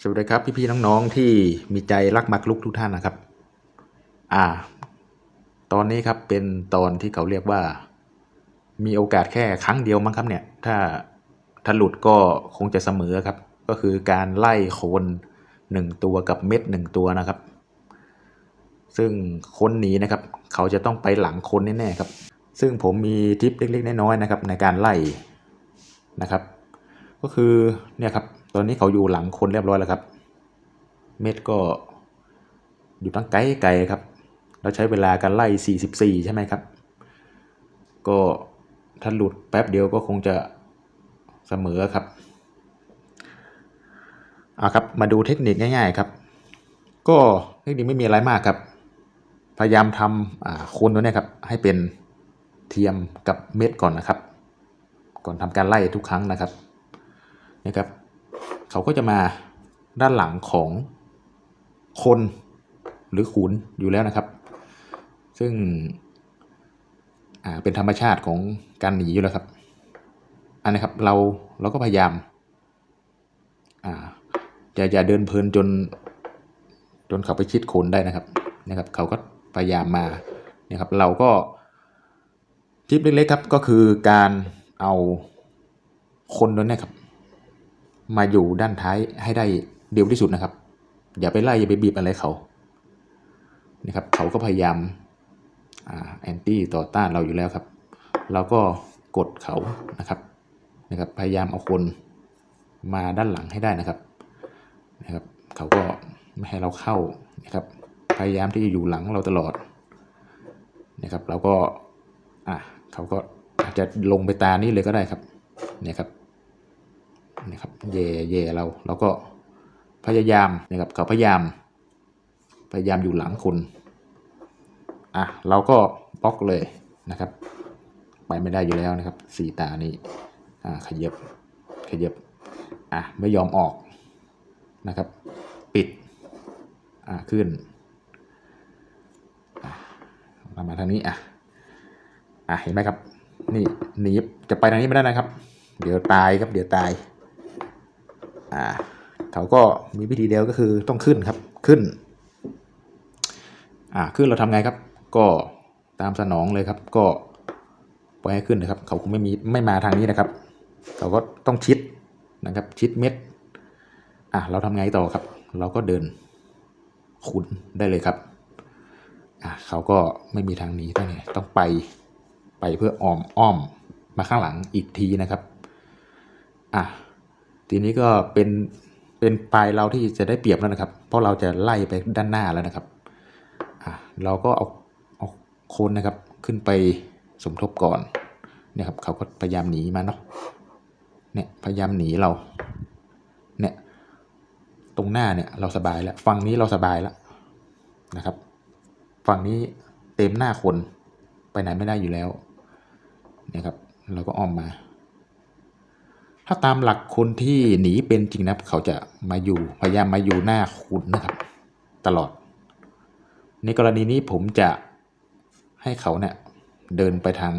สวัสดีครับพี่ๆน้องๆที่มีใจรักมักลุกทุกท่านนะครับ อ่า ตอนนี้ครับเป็นตอนที่เขาเรียกว่า มีโอกาสแค่ครั้งเดียวมั้งครับเนี่ย ถ้าถ้าหลุดก็คงจะเสมอครับ ก็คือการไล่โคนหนึ่งตัวกับเม็ดหนึ่งตัวนะครับ ซึ่งคนหนีนะครับ เขาจะต้องไปหลังคนแน่ๆครับ ซึ่งผมมีทิปเล็กๆน้อยๆนะครับ ในการไล่นะครับ ก็คือเนี่ยครับ ตอนนี้เขาอยู่หลังคนเรียบร้อยแล้วครับ เม็ดก็อยู่ตั้งไกลไกลๆครับ เราใช้เวลาการไล่ 44 ใช่ไหมครับ ก็ถ้าหลุดแป๊บเดียวก็คงจะเสมอครับเอาครับ มาดูเทคนิคง่าย ๆครับ ก็เทคนิคไม่มีอะไรมากครับ พยายามทำอ่าคนตัวนี้ครับให้เป็นเทียมกับเม็ดก่อนนะครับ ก่อนทำการไล่ทุกครั้งนะครับนะครับ เขาก็จะมาด้านหลังของคนหรือขุนอยู่แล้วนะครับ ซึ่งเป็นธรรมชาติของการหนีอยู่แล้วครับ อันนี้ครับเราเราก็พยายามอ่าอย่าเดินเพลินจน จนเขาไปชิดคนได้นะครับนะครับ เขาก็พยายามมาเนี่ยครับเราก็ทิปเล็กๆครับก็คือการเอาคนนั้นนี่ยครับ มาอยู่ด้านท้ายให้ได้เร็วที่สุดนะครับ อย่าไปไล่อย่าไปบีบอะไรเขานะครับเขาก็พยายามแอนตี้ต่อต้านเราอยู่แล้วครับ เราก็กดเขานะครับนะครับ พยายามเอาคนมาด้านหลังให้ได้นะครับนะครับ เขาก็ไม่ให้เราเข้านะครับ พยายามที่จะอยู่หลังเราตลอดนะครับ เราก็อะเขาก็อาจจะลงไปตานี้เลยก็ได้ครับเนี่ยครับ นะครับเย่เย่เราเราก็พยายามนะครับเขาพยายาม พยายามอยู่หลังคุณอะเราก็บล็อกเลยนะครับ ไปไม่ได้อยู่แล้วนะครับสี่ตานี้อ่าขยับขยับอะไม่ยอมออกนะครับ ปิดอะขึ้นอะเรามาทางนี้อะอะเห็นไหมครับ นี่หนีจะไปทางนี้ไม่ได้นะครับ เดี๋ยวตายครับเดี๋ยวตาย อ่าเขาก็มีวิธีเดียวก็คือต้องขึ้นครับขึ้นอ่าขึ้นเราทำไงครับ ก็ตามสนองเลยครับ ก็ปล่อยให้ขึ้นนะครับ เขาคงไม่มีไม่มาทางนี้นะครับ เขาก็ต้องชิดนะครับ ชิดเม็ดอะเราทำไงต่อครับ เราก็เดินขุนได้เลยครับอะเขาก็ไม่มีทางนี้ต้องไงต้องไปไปเพื่ออ้อมอ้อมมาข้างหลังอีกทีนะครับอะ ทีนี้ก็เป็นเป็นปลายเราที่จะได้เปรียบแล้วนะครับ เพราะเราจะไล่ไปด้านหน้าแล้วนะครับอะเราก็เอาเอาโคนนะครับขึ้นไปสมทบก่อนเนี่ยครับเขาก็พยายามหนีมาเนาะเนี่ยพยายามหนีเราเนี่ยตรงหน้าเนี่ยเราสบายแล้วฝั่งนี้เราสบายแล้วนะครับ ฝั่งนี้เต็มหน้าคนไปไหนไม่ได้อยู่แล้วเนี่ยครับเราก็อ้อมมา ถ้าตามหลักคนที่หนีเป็นจริงนะเขาจะมาอยู่พยายามมาอยู่หน้าคุณนะครับ ตลอด ในกรณีนี้ผมจะให้เขาเนี่ยเดินไปทาง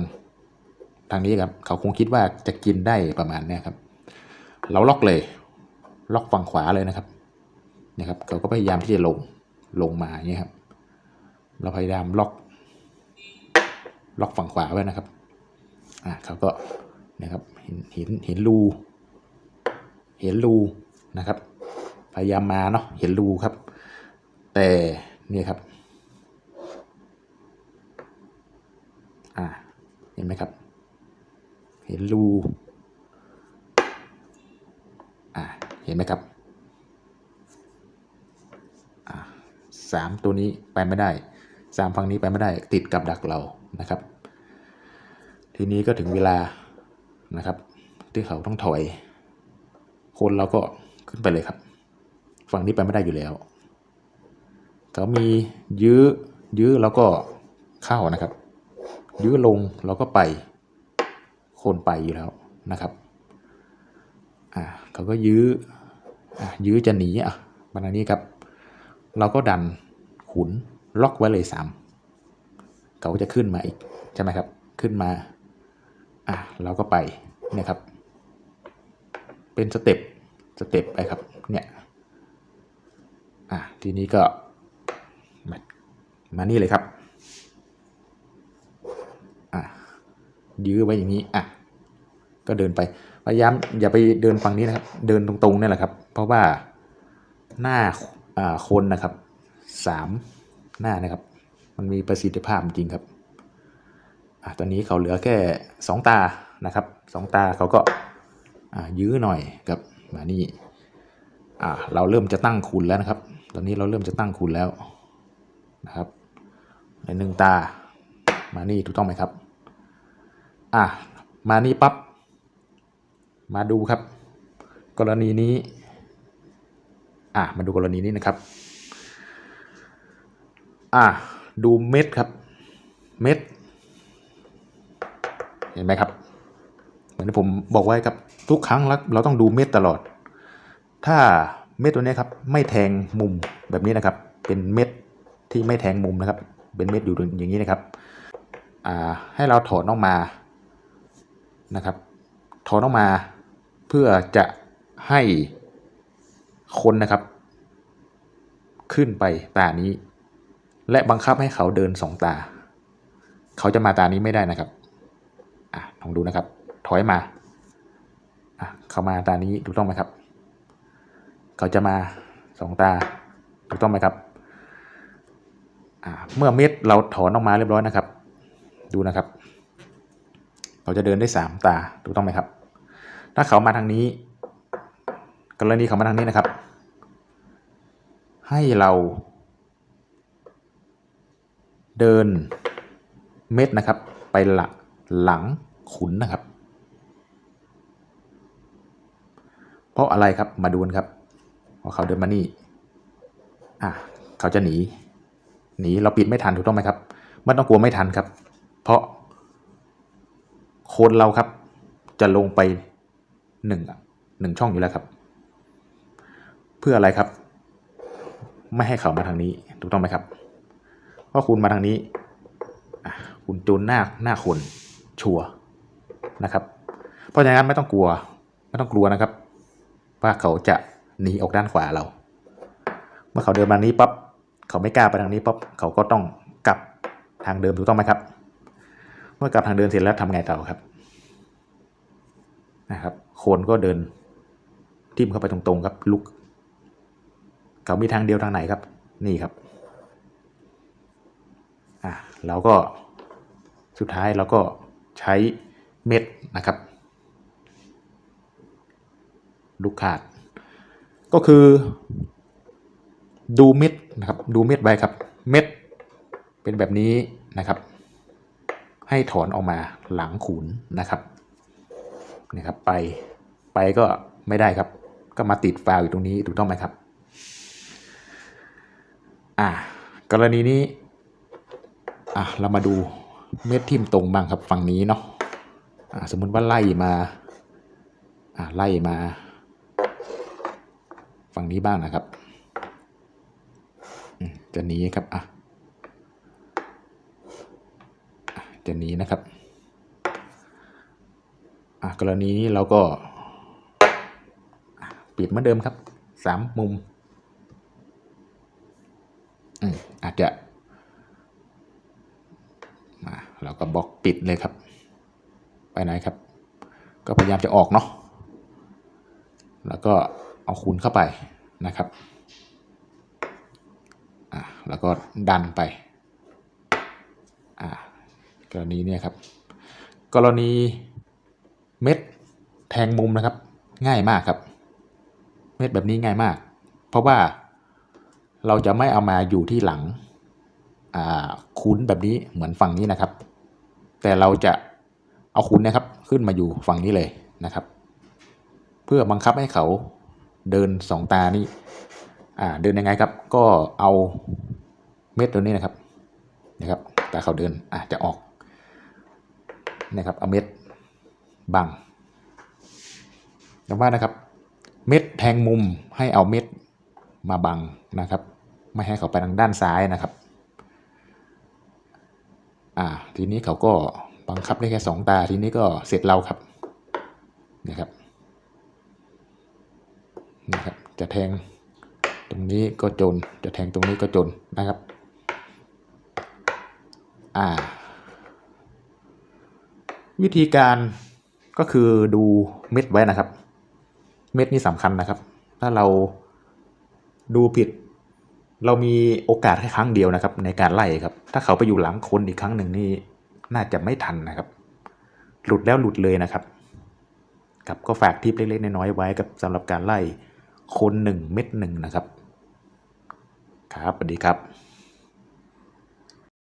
ทางนี้ครับ เขาคงคิดว่าจะกินได้ประมาณนี้ครับ เราล็อกเลย ล็อกฝั่งขวาเลยนะครับนะครับเขาก็พยายามที่จะลงลงมาอย่างเงี้ยครับ เราพยายามล็อก ล็อกฝั่งขวาไว้นะครับอ่าเขาก็นะครับ เห็นเห็นเห็นรู เห็นรูนะครับ พยายามมาเนาะเห็นรูครับ แต่เนี่ยครับ อ่าเห็นไหมครับ เห็นรูอ่าเห็นไหมครับอ่าสามตัวนี้ไปไม่ได้สามฝั่งนี้ไปไม่ได้ติดกับดักเรานะครับ ทีนี้ก็ถึงเวลา นะครับที่เขาต้องถอย คนเราก็ขึ้นไปเลยครับ ฝั่งนี้ไปไม่ได้อยู่แล้วเขามียื้อยื้อแล้วก็เข้านะครับ ยื้อลงเราก็ไป คนไปอยู่แล้วนะครับอ่าเขาก็ยื้ออะยื้อจะหนีอะมาทานี้ครับ เราก็ดันขุนล็อกไว้เลยสามเขาก็จะขึ้นมาอีกใช่ไหมครับ ขึ้นมา อะเราก็ไปเนี่ยครับ เป็นสเต็ปสเต็ปไปครับเนี่ยอะทีนี้ก็มามานี่เลยครับอะยื้อไว้อย่างนี้อะก็เดินไปพยายามอย่าไปเดินฝั่งนี้นะครับ เดินตรงๆนี่แหละครับ เพราะว่าหน้าอ่าคนนะครับสามหน้านะครับ มันมีประสิทธิภาพจริงครับ อะตอนนี้เขาเหลือแค่สองตานะครับสองตาเขาก็ยื้อหน่อยครับมานี่อ่าเราเริ่มจะตั้งคุณแล้วนะครับ ตอนนี้เราเริ่มจะตั้งคุณแล้วนะครับในหนึ่งตามานี่ถูกต้องไหมครับอะมานี่ปั๊บมาดูครับ กรณีนี้อะมาดูกรณีนี้นะครับอะดูเม็ดครับ เม็ด เห็นไหมครับ เหมือนที่ผมบอกไว้ครับทุกครั้งแล้วเราต้องดูเม็ดตลอด ถ้าเม็ดตัวนี้ครับไม่แทงมุมแบบนี้นะครับ เป็นเม็ดที่ไม่แทงมุมนะครับ เป็นเม็ดอยู่อย่างนี้นะครับให้เราถอนออกมานะครับ ถอนออกมาเพื่อจะให้คนนะครับ ขึ้นไปตานี้ และบังคับให้เขาเดินสองตา เขาจะมาตานี้ไม่ได้นะครับ ลองดูนะครับ ถอยมาเข้ามาตานี้ถูกต้องไหมครับ เขาจะมาสองตาถูกต้องไหมครับเมื่อเม็ดเราถอนออกมาเรียบร้อยนะครับ ดูนะครับ เขาจะเดินได้สามตาถูกต้องไหมครับ ถ้าเขามาทางนี้ กรณีเขามาทางนี้นะครับ ให้เราเดินเม็ดนะครับ ไปหลังหลัง ขุนนะครับ เพราะอะไรครับมาดูกันครับพราะเขาเดินมานี่อะเขาจะหนีหนีเราปิดไม่ทันถูกต้องไหมครับไม่ต้องกลัวไม่ทันครับ เพราะคนเราครับ จะลงไปหนึ่งหนึ่งช่องอยู่แล้วครับ เพื่ออะไรครับ ไม่ให้เขามาทางนี้ถูกต้องไหมครับเพราะคุณมาทางนี้อะคุณจูนหน้าหน้าคนชัวร์ นะครับ เพราะฉะนั้นไม่ต้องกลัวไม่ต้องกลัวนะครับ ว่าเขาจะหนีออกด้านขวาเรา เมื่อเขาเดินมานี้ปั๊บเขาไม่กล้าไปทางนี้ปั๊บเขาก็ต้องกลับทางเดิมถูกต้องไหมครับ เมื่อกลับทางเดินเสร็จแล้วทำไงต่อครับนะครับ โคนก็เดินทิ่มเข้าไปตรงๆครับลุก เขามีทางเดียวทางไหนครับ นี่ครับอะเราก็สุดท้ายเราก็ใช้ เม็ดนะครับลูกขาด ก็คือ ดูเม็ดนะครับดูเม็ดใบครับ เม็ดเป็นแบบนี้นะครับ ให้ถอนออกมาหลังขุนนะครับนี่ครับไปไปก็ไม่ได้ครับ ก็มาติดฟาวอยู่ตรงนี้ถูกต้องไหมครับ อ่ากรณีนี้อะเรามาดูเม็ดทิ่มตรงบ้างครับฝั่งนี้เนาะ สมมุติว่าไล่มาไล่มา ฝั่งนี้บ้างนะครับ จะหนีครับอะจะหนีนะครับอะกรณีนี้เราก็ ปิดเหมือนเดิมครับสามมุมอืมอาจจะมาเราก็บล็อกปิดเลยครับ ไปไหนครับ ก็พยายามจะออกเนาะแล้วก็เอาคูณเข้าไปนะครับอ่าแล้วก็ดันไปอ่ากรณีเนี่ยครับ กรณีเม็ดแทงมุมนะครับ ง่ายมากครับ เม็ดแบบนี้ง่ายมาก เพราะว่าเราจะไม่เอามาอยู่ที่หลังอ่าคุ้นแบบนี้เหมือนฝั่งนี้นะครับ แต่เราจะ เอาคุ้นะครับขึ้นมาอยู่ฝั่งนี้เลยนะครับ เพื่อบังคับให้เขาเดินสองตานี่อ่าเดินยังไงครับ ก็เอาเม็ดตัวนี้นะครับนะครับตาเขาเดินอ่าจะออกนะครับเอาเม็ดบังแต่ว่านะครับ เม็ดแทงมุมให้เอาเม็ดมาบังนะครับ ไม่ให้เขาไปทางด้านซ้ายนะครับ อ่าทีนี้เขาก็ บังคับได้แค่สองตาทีนี้ก็เสร็จเราครับนี่ครับนี่ครับ จะแทงตรงนี้ก็จน จะแทงตรงนี้ก็จนนะครับ อ่า วิธีการก็คือดูเม็ดไว้นะครับ เม็ดนี่สำคัญนะครับ ถ้าเราดูผิด เรามีโอกาสแค่ครั้งเดียวนะครับ ในการไล่ครับ ถ้าเขาไปอยู่หลังคนอีกครั้งหนึ่งนี่ น่าจะไม่ทันนะครับ หลุดแล้วหลุดเลยนะครับครับก็ฝากทิปเล็กๆน้อยๆไว้กับสำหรับการไล่คนหนึ่งเม็ดหนึ่งนะครับ ครับสวัสดีครับ